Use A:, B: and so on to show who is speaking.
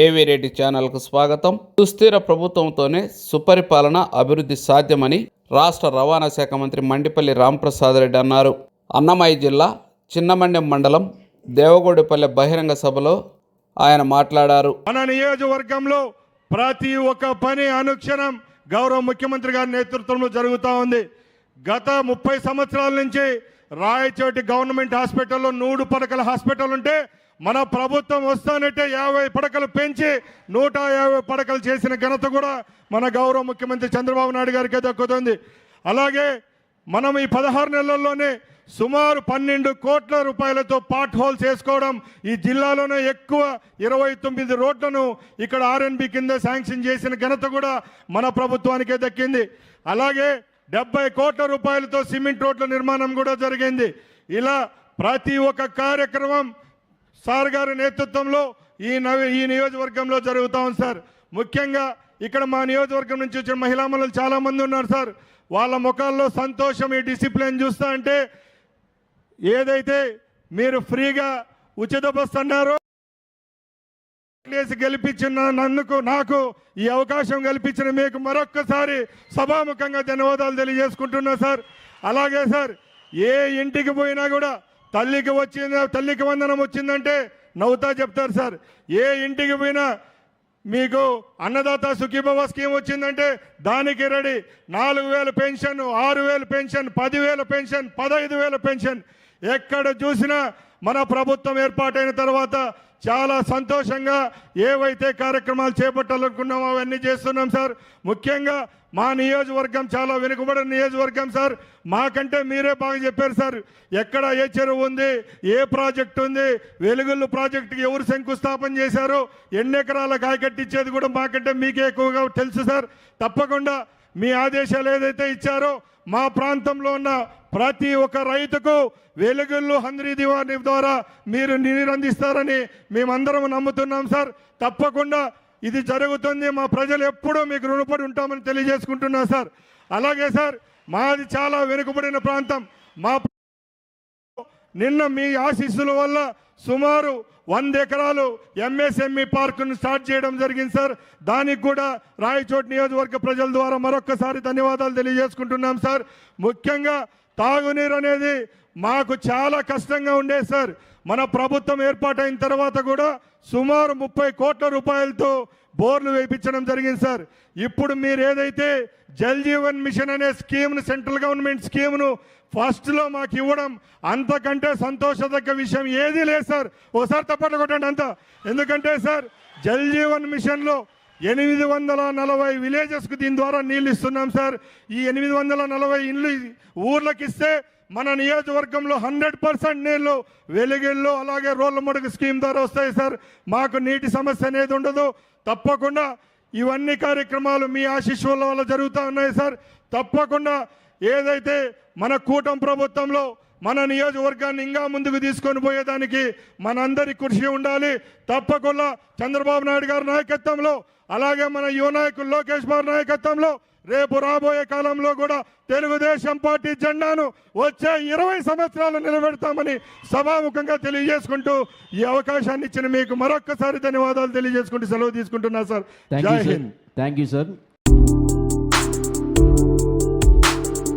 A: ఏవీ రెడ్డి ఛానల్కు స్వాగతం? సుస్థిర ప్రభుత్వంతోనే సుపరిపాలన అభివృద్ధి సాధ్యమని రాష్ట్ర రవాణా శాఖ మంత్రి మండిపల్లి రాంప్రసాద్ రెడ్డి అన్నారు. అన్నమయ్య జిల్లా చిన్నమండెం మండలం దేవగోడిపల్లె బహిరంగ సభలో ఆయన మాట్లాడారు.
B: మన నియోజకవర్గంలో ప్రతి ఒక్క పని అనుక్షణం గౌరవ ముఖ్యమంత్రి గారి నేతృత్వంలో జరుగుతూ ఉంది. గత ముప్పై సంవత్సరాల నుంచి రాయచోటి గవర్నమెంట్ హాస్పిటల్లో నూడు పడకల హాస్పిటల్ ఉంటే మన ప్రభుత్వం వస్తానంటే యాభై పడకలు పెంచి నూట యాభై పడకలు చేసిన ఘనత కూడా మన గౌరవ ముఖ్యమంత్రి చంద్రబాబు నాయుడు గారికి దక్కుతుంది. అలాగే మనం ఈ పదహారు నెలల్లోనే సుమారు పన్నెండు కోట్ల రూపాయలతో పాట్ హోల్స్ వేసుకోవడం ఈ జిల్లాలోనే ఎక్కువ ఇరవై తొమ్మిది రోడ్లను ఇక్కడ ఆర్ఎన్బి కింద శాంక్షన్ చేసిన ఘనత కూడా మన ప్రభుత్వానికే దక్కింది. అలాగే డెబ్బై కోట్ల రూపాయలతో సిమెంట్ రోడ్ల నిర్మాణం కూడా జరిగింది. ఇలా ప్రతి ఒక్క కార్యక్రమం సార్ గారి నేతృత్వంలో ఈ నవ ఈ నియోజకవర్గంలో జరుగుతూ ఉంది సార్. ముఖ్యంగా ఇక్కడ మా నియోజకవర్గం నుంచి వచ్చిన మహిళా మనులు చాలామంది ఉన్నారు సార్. వాళ్ళ ముఖాల్లో సంతోషం ఈ డిసిప్లిన్ చూస్తా అంటే ఏదైతే మీరు ఫ్రీగా ఉచిత బస్సు అన్నారో వేసి గెలిపించిన నన్నుకు నాకు ఈ అవకాశం కల్పించిన మీకు మరొక్కసారి సభాముఖంగా ధన్యవాదాలు తెలియజేసుకుంటున్నా సార్. అలాగే సార్ ఏ ఇంటికి పోయినా కూడా తల్లికి వచ్చింది తల్లికి వందనం వచ్చిందంటే నవ్వుతా చెప్తారు సార్. ఏ ఇంటికి పోయినా మీకు అన్నదాత సుఖీభవ స్కీమ్ వచ్చిందంటే దానికి రెడీ. నాలుగు వేల పెన్షన్ ఆరు వేల పెన్షన్ పదివేల పెన్షన్ పదహైదు వేల పెన్షన్. ఎక్కడ చూసినా మన ప్రభుత్వం ఏర్పాటైన తర్వాత చాలా సంతోషంగా ఏవైతే కార్యక్రమాలు చేపట్టాలనుకున్నామో అవన్నీ చేస్తున్నాం సార్. ముఖ్యంగా మా నియోజకవర్గం చాలా వెనుకబడిన నియోజకవర్గం సార్. మాకంటే మీరే బాగా చెప్పారు సార్. ఎక్కడ ఏ చెరువు ఉంది ఏ ప్రాజెక్ట్ ఉంది వెలుగుళ్ళు ప్రాజెక్టుకి ఎవరు శంకుస్థాపన చేశారో ఎన్ని ఎకరాల కాయకట్టించేది కూడా మాకంటే మీకే ఎక్కువగా తెలుసు సార్. తప్పకుండా మీ ఆదేశాలు ఏదైతే ఇచ్చారో మా ప్రాంతంలో ఉన్న ప్రతి ఒక్క రైతుకు వెలుగుళ్ళు హంద్రీ దివాణి ద్వారా మీరు నీరు అందిస్తారని మేమందరం నమ్ముతున్నాం సార్. తప్పకుండా ఇది జరుగుతుంది. మా ప్రజలు ఎప్పుడూ మీకు రుణపడి ఉంటామని తెలియజేసుకుంటున్నా సార్. అలాగే సార్ మాది చాలా వెనుకబడిన ప్రాంతం. మా నిన్న మీ ఆశీస్సుల వల్ల సుమారు వంద ఎకరాలు ఎంఎస్ఎంఈ పార్కును స్టార్ట్ చేయడం జరిగింది సార్. దానికి కూడా రాయచోటి నియోజకవర్గ ప్రజల ద్వారా మరొక్కసారి ధన్యవాదాలు తెలియజేసుకుంటున్నాం సార్. ముఖ్యంగా తాగునీరు అనేది మాకు చాలా కష్టంగా ఉండేది సార్. మన ప్రభుత్వం ఏర్పాటైన తర్వాత కూడా సుమారు ముప్పై కోట్ల రూపాయలతో బోర్లు వేయించడం జరిగింది సార్. ఇప్పుడు మీరు ఏదైతే జల్ జీవన్ మిషన్ అనే స్కీమ్ను సెంట్రల్ గవర్నమెంట్ స్కీమ్ను ఫస్ట్లో మాకు ఇవ్వడం అంతకంటే సంతోషదగ్గ విషయం ఏదీ లేదు సార్. ఓసారి తప్పట్లు కొట్టండి అంత. ఎందుకంటే సార్ జల్ జీవన్ మిషన్లో ఎనిమిది వందల నలభై విలేజెస్కు దీని ద్వారా నీళ్ళు ఇస్తున్నాం సార్ ఈ ఎనిమిది వందల నలభై ఇండ్లు ఊర్లకు ఇస్తే మన నియోజకవర్గంలో హండ్రెడ్ పర్సెంట్ నీళ్ళు వెలుగిళ్ళు అలాగే రోళ్ళ ముడుగు స్కీమ్ ద్వారా వస్తాయి సార్ మాకు నీటి సమస్య అనేది ఉండదు. తప్పకుండా ఇవన్నీ కార్యక్రమాలు మీ ఆశీస్సుల వల్ల జరుగుతూ ఉన్నాయి సార్ తప్పకుండా ఏదైతే మన కూటమి ప్రభుత్వంలో మన నియోజకవర్గాన్ని ఇంకా ముందుకు తీసుకొని పోయేదానికి మనందరి కృషి ఉండాలి. తప్పకుండా చంద్రబాబు నాయుడు గారి నాయకత్వంలో అలాగే మన యువ నాయకులు లోకేష్ బాబు నాయకత్వంలో రేపు రాబోయే కాలంలో కూడా తెలుగుదేశం పార్టీ జెండాను వచ్చే ఇరవై సంవత్సరాలు నిలబెడతామని సభాముఖంగా తెలియజేసుకుంటూ ఈ అవకాశాన్ని ఇచ్చిన మీకు మరొక్కసారి ధన్యవాదాలు తెలియజేసుకుంటూ సెలవు తీసుకుంటున్నా సార్.
C: Thank you sir